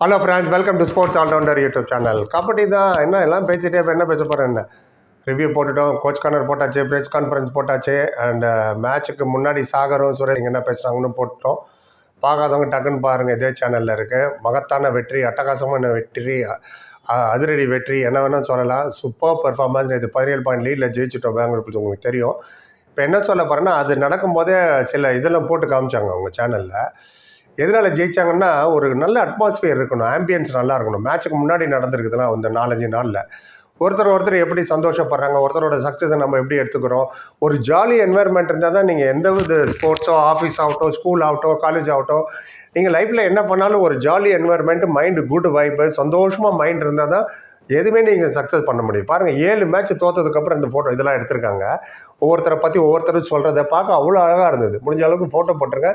Hello friends welcome to sports all rounder YouTube channel kabaddi தான் என்ன எல்லாம் பேசிட்டே இப்போ என்ன பேச போகிறேன் என்ன? ரிவ்யூ போட்டுட்டோம் கோச் கார்னர் போட்டாச்சு ப்ரெஸ் கான்ஃபரன்ஸ் போட்டாச்சு அண்ட் மேட்ச்சுக்கு uh, முன்னாடி சாகரும் சுரேஷ் என்ன பேசுகிறாங்கன்னு போட்டோம் பார்க்காதவங்க டக்குன்னு பாருங்கள் இதே சேனலில் இருக்குது மகத்தான வெற்றி அட்டகாசமான வெற்றி அதிரடி வெற்றி என்ன வேணால் சொல்லலாம். சூப்பர் பெர்ஃபார்மன்ஸ் இது பதினேழு பாயிண்ட் லீடில் ஜெயிச்சிட்டோம் பெங்களூர் உங்களுக்கு தெரியும். இப்போ என்ன சொல்ல போகிறேன்னா அது நடக்கும்போதே சில இதெல்லாம் போட்டு காமிச்சாங்க அவங்க சேனலில் எதனால் ஜெயிச்சாங்கன்னா ஒரு நல்ல அட்மாஸ்பியர் இருக்கணும் ஆம்பியன்ஸ் நல்லா இருக்கணும். மேட்ச்சுக்கு முன்னாடி நடந்திருக்குதுன்னா அந்த நாலஞ்சு நாளில். ஒருத்தர் ஒருத்தர் எப்படி சந்தோஷப்படுறாங்க ஒருத்தரோட சக்ஸஸை நம்ம எப்படி எடுத்துக்கிறோம்? ஒரு ஜாலி என்வாயர்மெண்ட் இருந்தால் தான் நீங்கள் எந்த வித ஸ்போர்ட்ஸோ ஆஃபீஸ் ஆகட்டும் ஸ்கூல் ஆகட்டும் காலேஜ் ஆகட்டும் நீங்கள் லைஃப்பில் என்ன பண்ணாலும் ஒரு ஜாலி என்வரன்மெண்ட் மைண்டு குட் வைப்பு சந்தோஷமாக மைண்ட் இருந்தால் தான் எதுவுமே நீங்கள் சக்ஸஸ் பண்ண முடியும். பாருங்கள் ஏழு மேட்ச் தோத்ததுக்கப்புறம் இந்த ஃபோட்டோ இதெல்லாம் எடுத்திருக்காங்க. ஒவ்வொருத்தரை பற்றி ஒவ்வொருத்தரும் சொல்கிறத பார்க்க அவ்வளோ அழகாக இருந்தது. முடிஞ்ச அளவுக்கு ஃபோட்டோ போட்டிருங்க.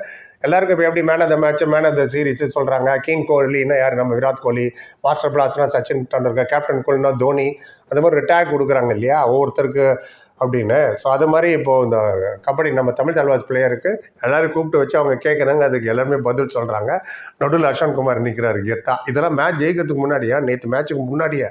எல்லாருக்கும் இப்போ எப்படி man of the match man of the series சொல்கிறாங்க கிங் கோஹ்லின்னா யார்? நம்ம விராட் கோலி மாஸ்டர் பிளாஸ்னா சச்சின் டெண்டுல்கர் கேப்டன் கோலினா தோனி. அந்த மாதிரி ரிட்டையர் கொடுக்குறாங்க இல்லையா? ஒவ்வொருத்தருக்கு அப்படின்னு. ஸோ அது மாதிரி இப்போது இந்த கபடி நம்ம தமிழ் தலைவாஸ் பிளேயருக்கு எல்லோரும் கூப்பிட்டு வச்சு அவங்க கேட்குறாங்க. அதுக்கு எல்லாருமே பதில் சொல்கிறாங்க நடுவில் அஷான் குமார் நிற்கிறாரு கெத்தா. இதெல்லாம் மேட்ச் ஜெயிக்கிறதுக்கு முன்னாடியா? நேற்று மேட்ச்சுக்கு முன்னாடியே?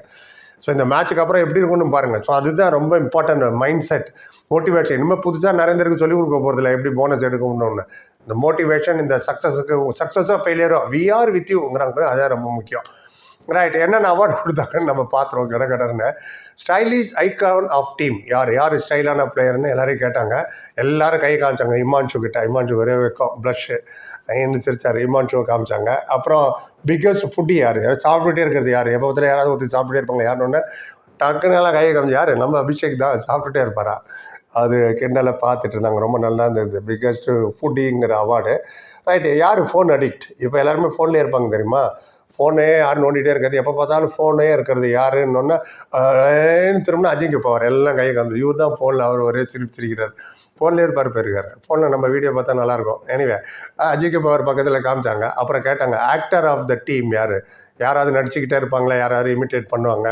ஸோ இந்த மேட்ச்சுக்கு அப்புறம் எப்படி இருக்கும்னு பாருங்கள் ஸோ அதுதான் ரொம்ப இம்பார்ட்டன்ட் மைண்ட் செட் மோட்டிவேஷன் இனிமேல் புதுசாக நரேந்தருக்கு சொல்லிக் கொடுக்க போகிறதில்ல எப்படி போனஸ் எடுக்கணும்னு. இந்த மோட்டிவேஷன் இந்த சக்ஸஸுக்கு சக்ஸஸோ ஃபெயிலியரோ வி ஆர் வித் யூங்கிறாங்க அதான் ரொம்ப முக்கியம். ரைட் என்னென்ன அவார்டு கொடுத்தாங்கன்னு நம்ம பார்த்துருவோம் கட கடன்னு. ஸ்டைலிஷ் ஐகான் ஆஃப் டீம் யார்? யார் ஸ்டைலான பிளேயர்னு எல்லாரையும் கேட்டாங்க. எல்லாரும் கை காமிச்சாங்க. இமான்ஷு கிட்ட. இமான்ஷு ஒரே வைக்கும். ப்ளஷ்ஷு என்ன சிரிச்சார். இமான்ஷுவை காமிச்சாங்க. அப்புறம் பிக்கஸ்ட் ஃபுட்டு யார்? யார்? சாப்பிட்டுட்டே இருக்கிறது யார்? எப்போ பார்த்தாலும் யாராவது ஒருத்தர் சாப்பிட்டுட்டே இருப்பாங்க யாருன்னு. டக்குன்னு எல்லாம் கையை காமிச்சு யார்? நம்ம அபிஷேக் தான். சாப்பிட்டுட்டே இருப்பாரா? அது கிண்டலை பார்த்துட்டு இருந்தாங்க. ரொம்ப நல்லா இருந்தது. பிக்கஸ்ட்டு ஃபுட்டிங்கிற அவார்டு ரைட்டு யார்? ஃபோன் அடிக்ட் இப்போ எல்லாருமே ஃபோன்லேயே இருப்பாங்க தெரியுமா? ஃபோனே யார் நோண்டிகிட்டே இருக்கிறது. எப்போ பார்த்தாலும் ஃபோனே இருக்கிறது யாருன்னொன்னே திரும்ப அஜிங்க போவார். எல்லாம் கையை காமிச்சு இவர் தான் ஃபோனில் அவர் ஒரே சிரிப்பு சிரிக்கிறார் ஃபோன்லேயே இருப்பார் போயிருக்காரு. ஃபோனில் நம்ம வீடியோ பார்த்தா நல்லாயிருக்கும் எனிவே அஜிங்க பவர் பக்கத்தில் காமிச்சாங்க. அப்புறம் கேட்டாங்க ஆக்டர் ஆஃப் த டீம் யார்? யாராவது நடிச்சுக்கிட்டே இருப்பாங்களா? யாராவது இமிட்டேட் பண்ணுவாங்க?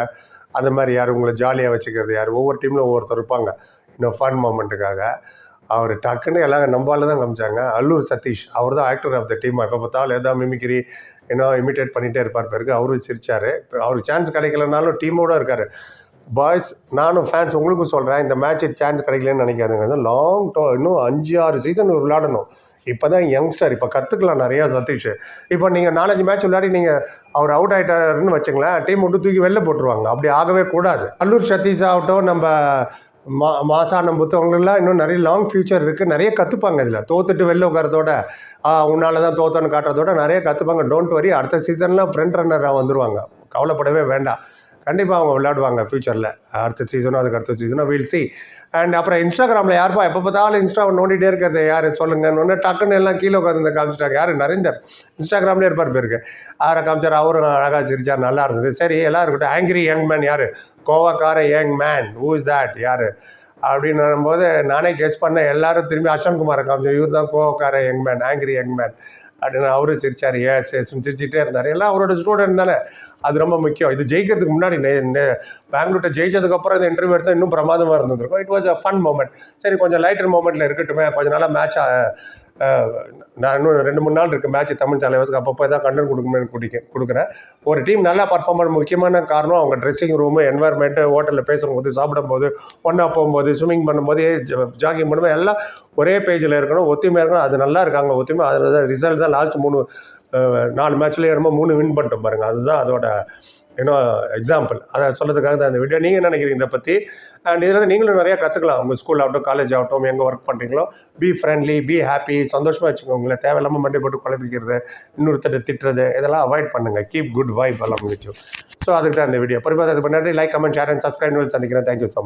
அந்த மாதிரி யார்? உங்களை ஜாலியாக வச்சுக்கிறது யார்? ஒவ்வொரு டீமில் ஒவ்வொருத்தர் இருப்பாங்க. இன்னும் ஃபன் மூமெண்ட்டுக்காக அவர் டக்குன்னு எல்லாம் நம்பால தான் காமிச்சாங்க. அல்லூர் சதீஷ் அவர் தான் ஆக்டர் ஆஃப் த டீம் எப்போ பார்த்தாலும் ஏதாவது மிமிக்ரி ஏன்னா இமிட்டேட் பண்ணிகிட்டே இருப்பார் பிறகு. அவரும் சிரிச்சார். அவருக்கு சான்ஸ் கிடைக்கலனாலும் டீமோடு இருக்கார். பாய்ஸ் நானும் ஃபேன்ஸ் உங்களுக்கும் சொல்கிறேன் இந்த மேட்ச் சான்ஸ் கிடைக்கலன்னு நினைக்காதுங்க. வந்து லாங் டோ இன்னும் அஞ்சு ஆறு சீசன் விளையாடணும். இப்போ தான் யங்ஸ்டர் இப்போ கற்றுக்கலாம் நிறையா சதீஷ். இப்போ நீங்கள் நாலஞ்சு மேட்ச் விளையாடி நீங்கள் அவர் அவுட் ஆகிட்டாருன்னு வச்சுங்களேன் டீம் விட்டு தூக்கி வெளில போட்டுருவாங்க. அப்படி ஆகவே கூடாது. அல்லூர் சதீஷ் ஆகட்டும் நம்ம மா மாசானம் புத்தவங்களெலாம் இன்னும் நிறைய லாங் ஃபியூச்சர் இருக்குது நிறைய கற்றுப்பாங்க இதில். தோத்துட்டு வெளில உட்காரதோட உன்னால் தான் தோத்தோன்னு காட்டுறதோட நிறைய கற்றுப்பாங்க டோன்ட் வரி அடுத்த சீசனில் ஃப்ரண்ட் ரன்னராக வந்துடுவாங்க கவலைப்படவே வேண்டாம். கண்டிப்பாக அவங்க விளையாடுவாங்க ஃப்யூச்சரில் அடுத்த சீசனோ அதுக்கு அடுத்த சீசனோ வீல் சி அண்ட் அப்புறம் இன்ஸ்டாகிராமில் யாருப்பா எப்போ பார்த்தாலும் இன்ஸ்டாவை நோண்டிகிட்டே இருக்கிறது. யார் சொல்லுங்கன்னு ஒன்று டக்குன்னு எல்லாம் கீழே உட்காந்து காமிச்சிட்டாங்க. யார்? நரேந்தர். இன்ஸ்டாகிராம்லேயே இருப்பார் பேருக்கு அவரை காமிச்சார். அவரும் அழகாக சிரிச்சார். நல்லா இருந்தது. சரி எல்லாம் இருக்கட்டும் ஆங்கிரி யங் மேன் யார்? கோவாக்கார young man who is that யார்? அப்படின்னு போது நானே கெஸ் பண்ணேன். எல்லாரும் திரும்பி அஷன் குமாரை காமிச்சோம் இவர் தான் கோவக்கார young man angry young man அப்படின்னு அவரும் சிரிச்சார். ஏஸ் ஏஸ்ன்னு சிரிச்சிட்டே இருந்தார். எல்லாம் அவரோட ஸ்டூடெண்ட் தானே. அது ரொம்ப முக்கியம். இது ஜெயிக்கிறதுக்கு முன்னாடி பெங்களூர்ட்ட ஜெயிச்சதுக்கப்புறம் இந்த இன்டர்வியூ எடுத்தால் இன்னும் பிரமாதமாக இருந்திருக்கும். It was a fun moment சரி கொஞ்சம் லைட்டர் மூமெண்ட்டில் இருக்கட்டுமே. கொஞ்ச நாளாக மேட்ச் நான் இன்னும் ரெண்டு மூணு நாள் இருக்குது மேட்ச் தமிழ் தலைவருக்கு. அப்பப்போ தான் கண்டென்ட் கொடுக்கணும்னு குடிக்க கொடுக்குறேன். ஒரு டீம் நல்லா பர்ஃபார்ம் பண்ண முக்கியமான காரணம் அவங்க ட்ரெஸ்ஸிங் ரூமு என்வாயர்மெண்ட்டு ஹோட்டலில் பேசும்போது சாப்பிடும்போது ஒன்றா போகும்போது ஸ்விம்மிங் பண்ணும்போது ஜாகிங் பண்ணும்போது எல்லாம் ஒரே பேஜில் இருக்கணும். ஒத்துமையாக இருக்கணும். அது நல்லா இருக்காங்க ஒத்துமை அதில் தான் ரிசல்ட் தான் லாஸ்ட் மூணு நாலு மேட்ச்லேயே என்னமோ மூணு வின் பண்ணிட்டோம் பாருங்கள் அதுதான் அதோட இன்னும் எக்ஸாம்பிள் அதை சொல்கிறதுக்காக தான் இந்த வீடியோ நீங்கள் என்ன நினைக்கிறீங்க இதை பற்றி அண்ட் இதில் நீங்களும் நிறையா கற்றுக்கலாம் உங்கள் ஸ்கூல் ஆகட்டும் காலேஜ் ஆகட்டும் எங்கே ஒர்க் பண்ணுறீங்களோ பி ஃப்ரெண்ட்லி பி ஹாப்பி சந்தோஷமாக வச்சுக்கோங்களே தேவையில்லாமல் மண்டை போட்டு குழப்பிக்கிறது இன்னொருத்தர் திட்டுறது இதெல்லாம் அவாய்ட் பண்ணுங்கள் கீப் குட் வைப் எல்லாம் முடிச்சு ஸோ அதுக்கு தான் இந்த வீடியோ பொறுப்பாக அது பண்ணாடி like comment share and subscribe சந்திக்கிறேன். Thank you so